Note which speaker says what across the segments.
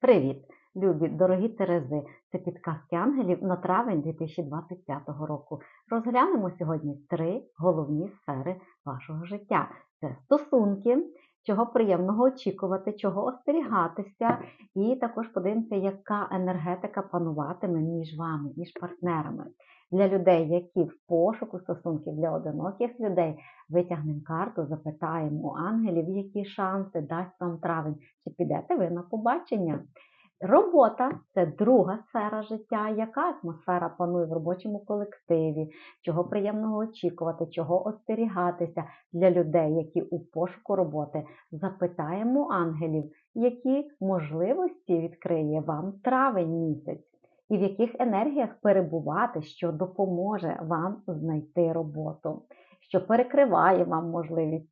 Speaker 1: Привіт, любі дорогі Терези! Це підказки ангелів на травень 2025 року. Розглянемо сьогодні три головні сфери вашого життя: це стосунки, чого приємного очікувати, чого остерігатися, і також подивимося, яка енергетика пануватиме між вами, між партнерами. Для людей, які в пошуку стосунків для одиноких людей, витягнемо карту, запитаємо у ангелів, які шанси дасть вам травень, чи підете ви на побачення. Робота це друга сфера життя, яка атмосфера панує в робочому колективі, чого приємного очікувати, чого остерігатися для людей, які у пошуку роботи. Запитаємо ангелів, які можливості відкриє вам травень місяць, і в яких енергіях перебувати, що допоможе вам знайти роботу, що перекриває вам можливість.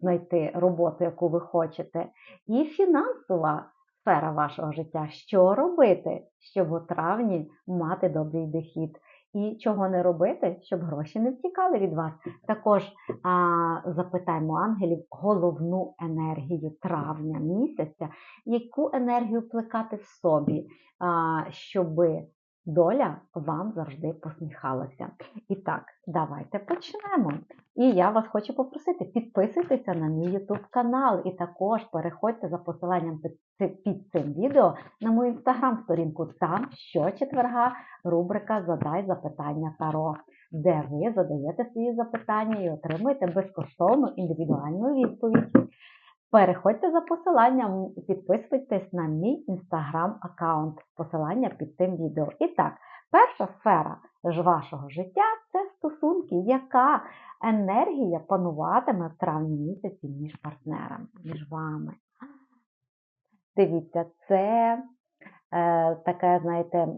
Speaker 1: Знайти роботу, яку ви хочете, і фінансова сфера вашого життя. Що робити, щоб у травні мати добрий дохід? І чого не робити, щоб гроші не втікали від вас. Також а, запитаємо ангелів головну енергію травня місяця, яку енергію плекати в собі, а, щоби доля вам завжди посміхалася. І так, давайте почнемо. І я вас хочу попросити, підписуйтеся на мій YouTube канал і також переходьте за посиланням під цим відео на мою інстаграм-сторінку. Там щочетверга рубрика Задай запитання Таро, де ви задаєте свої запитання і отримуєте безкоштовну індивідуальну відповідь. Переходьте за посиланням і підписуйтесь на мій інстаграм-аккаунт. Посилання під цим відео. І так, перша сфера ж вашого життя це стосунки, яка енергія пануватиме в травні місяці між партнерами, між вами. Дивіться, це е, таке, знаєте,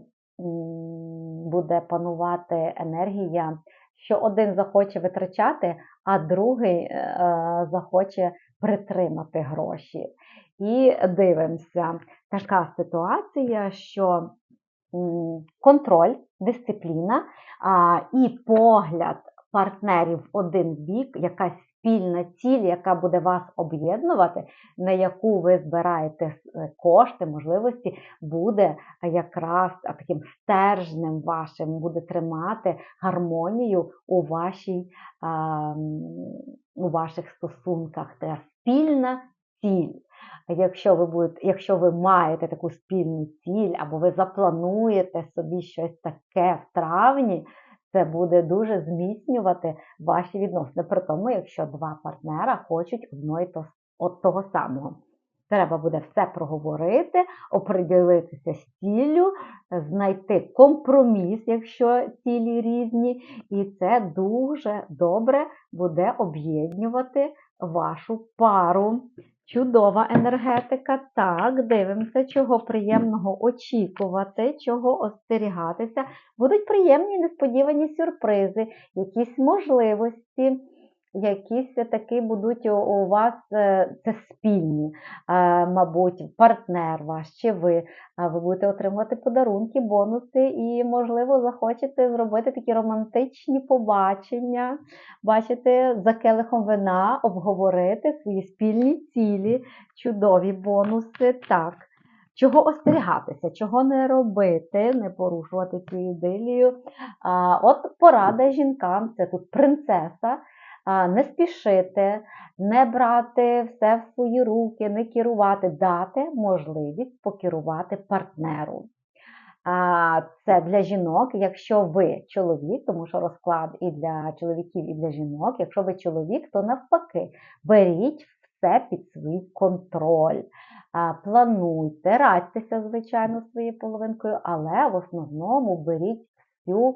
Speaker 1: буде панувати енергія, що один захоче витрачати, а другий е, захоче притримати гроші. І дивимося, така ситуація, що контроль, дисципліна і погляд партнерів один бік, якась спільна ціль, яка буде вас об'єднувати, на яку ви збираєте е, кошти, можливості, буде якраз таким стержнем вашим, буде тримати гармонію у вашій, у ваших стосунках. Це спільна ціль. Якщо ви будете, якщо ви маєте таку спільну ціль, або ви заплануєте собі щось таке в травні, це буде дуже зміцнювати ваші відносини. При тому, якщо два партнера хочуть одного і то, от того самого. Треба буде все проговорити, оприділитися з ціллю, знайти компроміс, якщо цілі різні, і це дуже добре буде об'єднувати вашу пару. Чудова енергетика. Так, дивимося, чого приємного очікувати, чого остерігатися. Будуть приємні несподівані сюрпризи, якісь можливості якісь таки будуть у вас е, це спільні, мабуть, партнер ваш чи ви. Ви будете отримувати подарунки, бонуси і, можливо, захочете зробити такі романтичні побачення, бачите, за келихом вина, обговорити свої спільні цілі, чудові бонуси. Так. Чого остерігатися, чого не робити, не порушувати цю ідилію. От порада жінкам, це тут принцеса, не спішити, не брати все в свої руки, не керувати, дати можливість покерувати партнеру. Це для жінок, якщо ви чоловік, тому що розклад і для чоловіків, і для жінок, якщо ви чоловік, то навпаки, беріть все під свій контроль. Плануйте, радьтеся, звичайно, своєю половинкою, але в основному беріть всю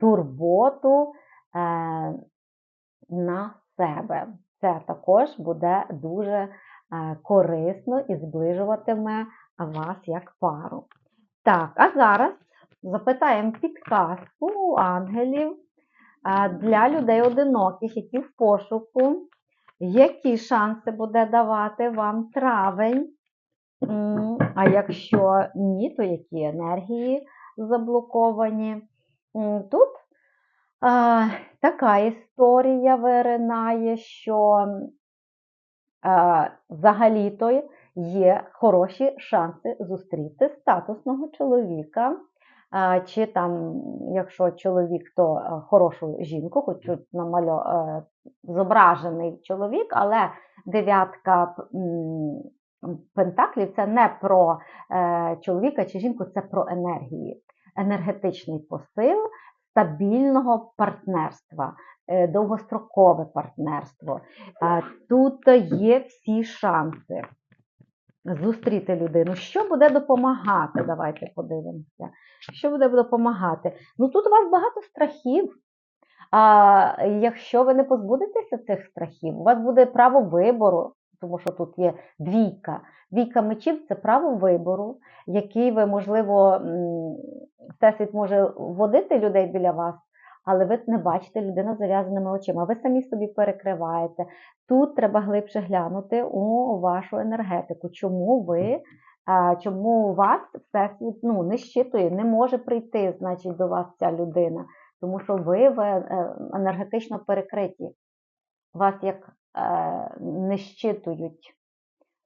Speaker 1: турботу е, на себе. Це також буде дуже е, корисно і зближуватиме вас як пару. Так, а зараз запитаємо підказку у ангелів е, для людей одиноких, які в пошуку, які шанси буде давати вам травень. А якщо ні, то які енергії заблоковані? Тут а, Така історія виринає, що а, взагалі-то є хороші шанси зустріти статусного чоловіка. Чи там, якщо чоловік, то е, хорошу жінку, хоч тут намальо е, зображений чоловік, але дев'ятка пентаклів це не про е, чоловіка чи жінку, це про енергії, енергетичний посил стабільного партнерства, е, довгострокове партнерство. Тут є всі шанси зустріти людину. Що буде допомагати? Давайте подивимося. Що буде допомагати? Ну тут у вас багато страхів. А якщо ви не позбудетеся цих страхів, у вас буде право вибору, тому що тут є двійка. Двійка мечів це право вибору, який ви, можливо, всесвіт може вводити людей біля вас, але ви не бачите людину з зав'язаними очима. Ви самі собі перекриваєте. Тут треба глибше глянути у вашу енергетику. Чому ви, чому вас всесвіт ну, не щитує, не може прийти, значить, до вас ця людина, тому що ви, е, енергетично перекриті. Вас як не щитують.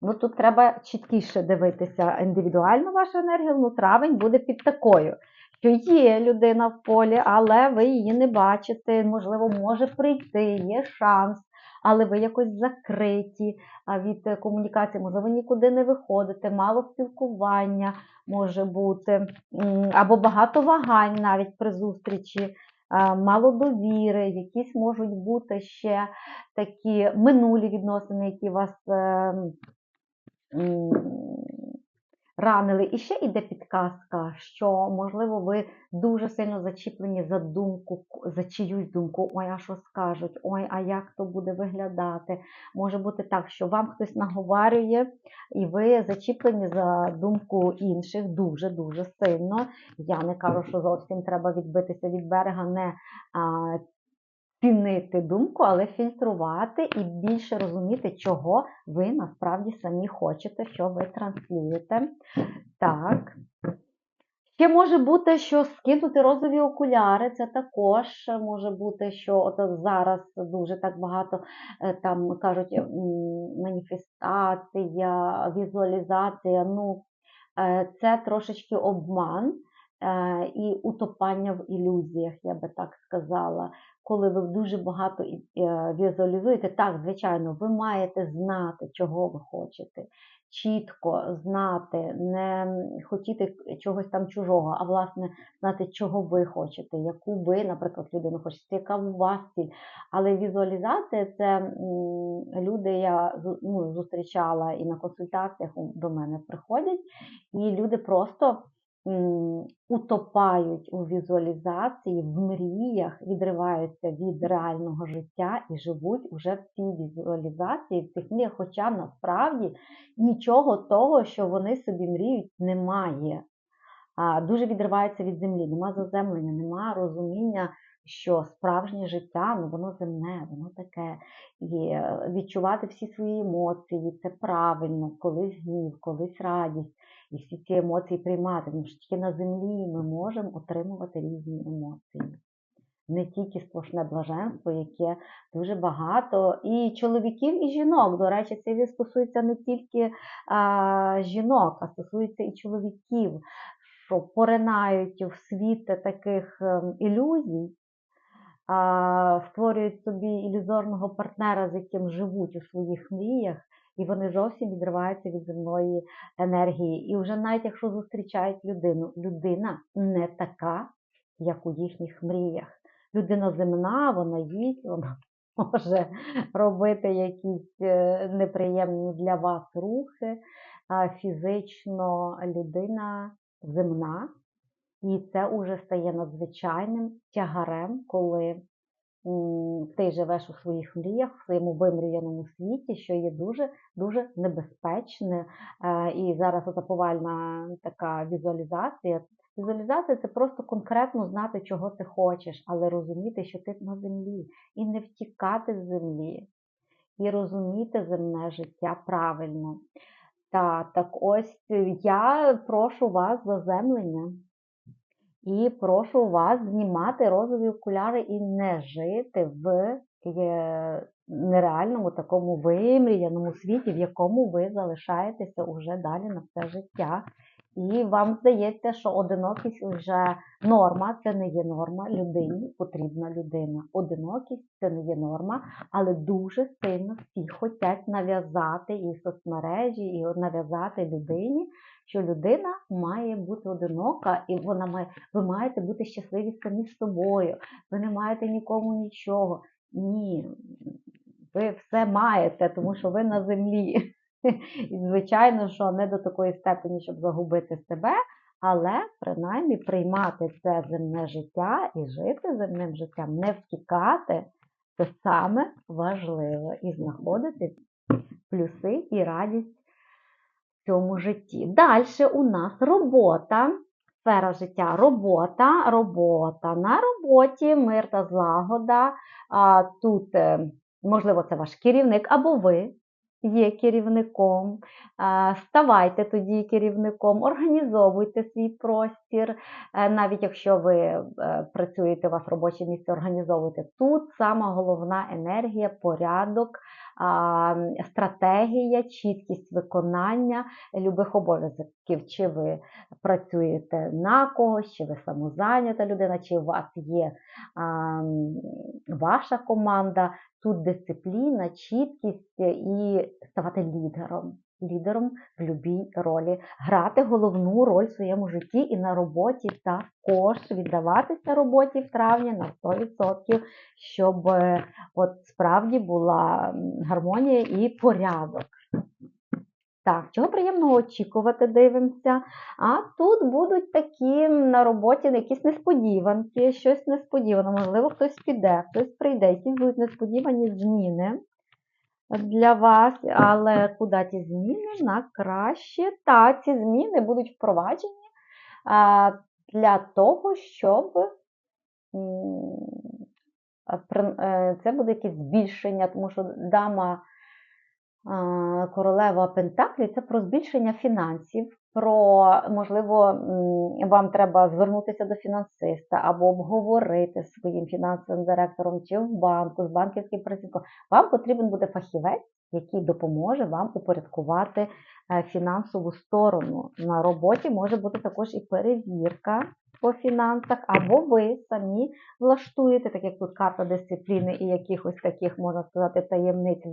Speaker 1: Ну тут треба чіткіше дивитися індивідуально ваша енергія, ну травень буде під такою, що є людина в полі, але ви її не бачите, можливо, може прийти, є шанс, але ви якось закриті від е, комунікації, можливо, нікуди не виходите, мало спілкування може бути, або багато вагань навіть при зустрічі. Мало довіри, якісь можуть бути ще такі минулі відносини, які вас ем, ранили. І ще йде підказка, що, можливо, ви дуже сильно зачіплені за думку, за чиюсь думку, ой, а що скажуть, ой, а як то буде виглядати. Може бути так, що вам хтось наговарює, і ви зачіплені за думку інших дуже-дуже сильно. Я не кажу, що зовсім треба відбитися від берега, не цінити думку, але фільтрувати і більше розуміти, чого ви насправді самі хочете, що ви транслюєте. Так. Ще може бути, що скинути розові окуляри, це також може бути, що от зараз дуже так багато е, там кажуть маніфестація, візуалізація. Ну, е, це трошечки обман і утопання в ілюзіях, я би так сказала. Коли ви дуже багато е, візуалізуєте, так, звичайно, ви маєте знати, чого ви хочете. Чітко знати, не хотіти чогось там чужого, а власне знати, чого ви хочете, яку ви, наприклад, людину хочете, яка у вас ціль. Але візуалізація це люди, я ну, зустрічала і на консультаціях до мене приходять, і люди просто утопають у візуалізації, в мріях, відриваються від реального життя і живуть уже в цій візуалізації, в цих мріях, хоча насправді нічого того, що вони собі мріють, немає. Дуже відриваються від землі, нема заземлення, нема розуміння, що справжнє життя, ну воно земне, воно таке. І е, відчувати всі свої емоції, це правильно, колись гнів, колись радість, і всі ці емоції приймати. Тому що тільки на землі ми можемо отримувати різні емоції. Не тільки сплошне блаженство, яке дуже багато, і чоловіків, і жінок. До речі, це стосується не тільки а, жінок, а стосується і чоловіків, що поринають в світ таких ем, ілюзій, створюють собі ілюзорного партнера, з яким живуть у своїх мріях, і вони зовсім відриваються від земної енергії. І вже навіть якщо зустрічають людину, людина не така, як у їхніх мріях. Людина земна, вона їсть, вона може робити якісь е, неприємні для вас рухи. Фізично людина земна, і це уже стає надзвичайним тягарем, коли ти живеш у своїх мріях, в своєму вимріяному світі, що є дуже дуже небезпечне. Е, І зараз повальна така візуалізація. Візуалізація це просто конкретно знати, чого ти хочеш, але розуміти, що ти на землі, і не втікати з землі, і розуміти земне життя правильно. Та, так ось я прошу вас заземлення. І прошу вас знімати розові окуляри і не жити в нереальному такому вимріяному світі, в якому ви залишаєтеся уже далі на все життя. І вам здається, що одинокість вже норма, це не є норма. Людині потрібна людина. Одинокість це не є норма, але дуже сильно всі хочуть нав'язати і соцмережі, і нав'язати людині, що людина має бути одинока, і вона має, ви маєте бути щасливі самі з собою. Ви не маєте нікому нічого. Ні, ви все маєте, тому що ви на землі. І, звичайно, що не до такої степені, щоб загубити себе, але принаймні приймати це земне життя і жити земним життям, не втікати це саме важливо і знаходити плюси і радість в цьому житті. Далі у нас робота. Сфера життя робота, робота. На роботі мир та злагода. Тут, е, можливо, це ваш керівник або ви є керівником. Ставайте тоді керівником, організовуйте свій простір. Е, Навіть якщо ви е, працюєте, у вас робоче місце, організовуйте тут. Сама головна енергія, порядок, стратегія, чіткість виконання любих обов'язків. Чи ви працюєте на когось, чи ви самозайнята людина, чи у вас є ваша команда. Тут дисципліна, чіткість і ставати лідером. Лідером в будь-якій ролі, грати головну роль в своєму житті і на роботі також віддаватися роботі в травні на 100%, щоб е, от справді була гармонія і порядок. Так, чого приємного очікувати, дивимося. А тут будуть такі на роботі якісь несподіванки, щось несподіване. Можливо, хтось піде, хтось прийде, якісь будуть несподівані зміни для вас, але куди ті зміни на краще? Та ці зміни будуть впроваджені для того, щоб е, це буде якесь збільшення, тому що дама королева Пентаклі це про збільшення фінансів. Про, можливо, вам треба звернутися до фінансиста або обговорити з своїм фінансовим директором чи в банку, з банківським працівником. Вам потрібен буде фахівець, який допоможе вам упорядкувати е, фінансову сторону. На роботі може бути також і перевірка по фінансах, або ви самі влаштуєте, так як тут карта дисципліни і якихось таких, можна сказати, таємниць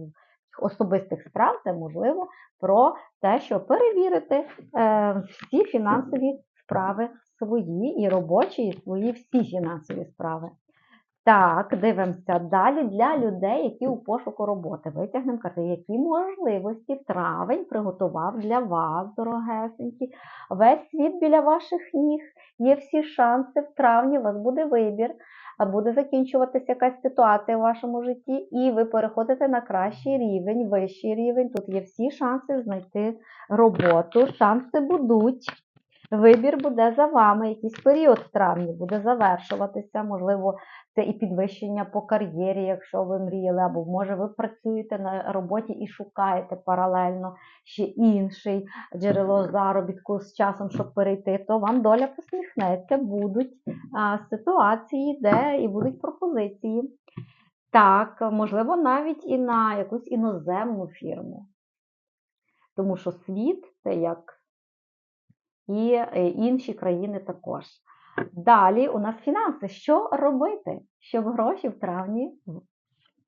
Speaker 1: особистих справ, це можливо про те, що перевірити е, всі фінансові справи свої і робочі, і свої всі фінансові справи. Так, дивимося далі для людей, які у пошуку роботи. Витягнемо карти, які можливості травень приготував для вас, дорогесенькі. Весь світ біля ваших ніг. Є всі шанси в травні, у вас буде вибір, буде закінчуватися якась ситуація в вашому житті, і ви переходите на кращий рівень, вищий рівень. Тут є всі шанси знайти роботу. Шанси будуть. Вибір буде за вами, якийсь період в травні буде завершуватися. Можливо, це і підвищення по кар'єрі, якщо ви мріяли, або може ви працюєте на роботі і шукаєте паралельно ще інший джерело заробітку з часом, щоб перейти, то вам доля посміхнеться, будуть а, ситуації, де і будуть пропозиції. Так, можливо, навіть і на якусь іноземну фірму. Тому що світ це як і інші країни також. Далі у нас фінанси. Що робити, щоб гроші в травні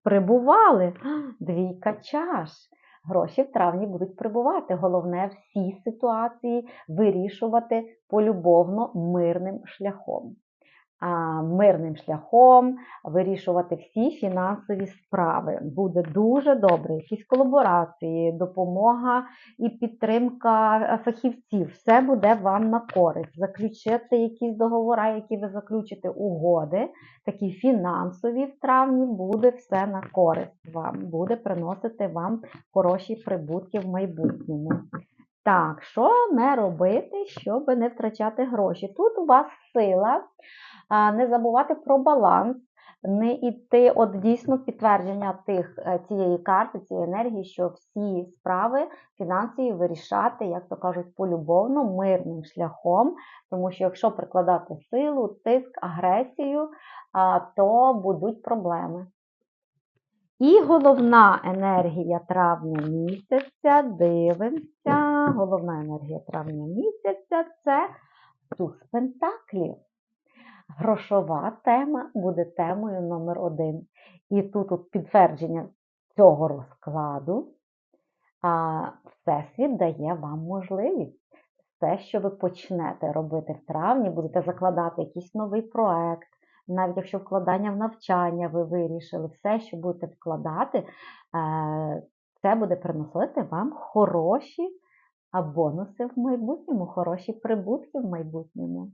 Speaker 1: прибували? Двійка чаш. Гроші в травні будуть прибувати. Головне всі ситуації вирішувати полюбовно мирним шляхом. Мирним шляхом вирішувати всі фінансові справи. Буде дуже добре. Якісь колаборації, допомога і підтримка е, фахівців. Все буде вам на користь. Заключити якісь договори, які ви заключите, угоди, такі фінансові в травні, буде все на користь вам, буде приносити вам хороші прибутки в майбутньому. Так, що не робити, щоб не втрачати гроші? Тут у вас сила не забувати про баланс, не йти от дійсно підтвердження тих, е, цієї карти, цієї енергії, що всі справи фінансові вирішати, як то кажуть, полюбовно, мирним шляхом, тому що якщо прикладати силу, тиск, агресію, то будуть проблеми. І головна енергія травня місяця, дивимося, головна енергія травня місяця це туз пентаклів. Грошова тема буде темою номер один. І тут от підтвердження цього розкладу. А Всесвіт дає вам можливість. Все, що ви почнете робити в травні, будете закладати якийсь новий проект, навіть якщо вкладання в навчання ви вирішили, все, що будете вкладати, е, це буде приносити вам хороші а, бонуси в майбутньому, хороші прибутки в майбутньому.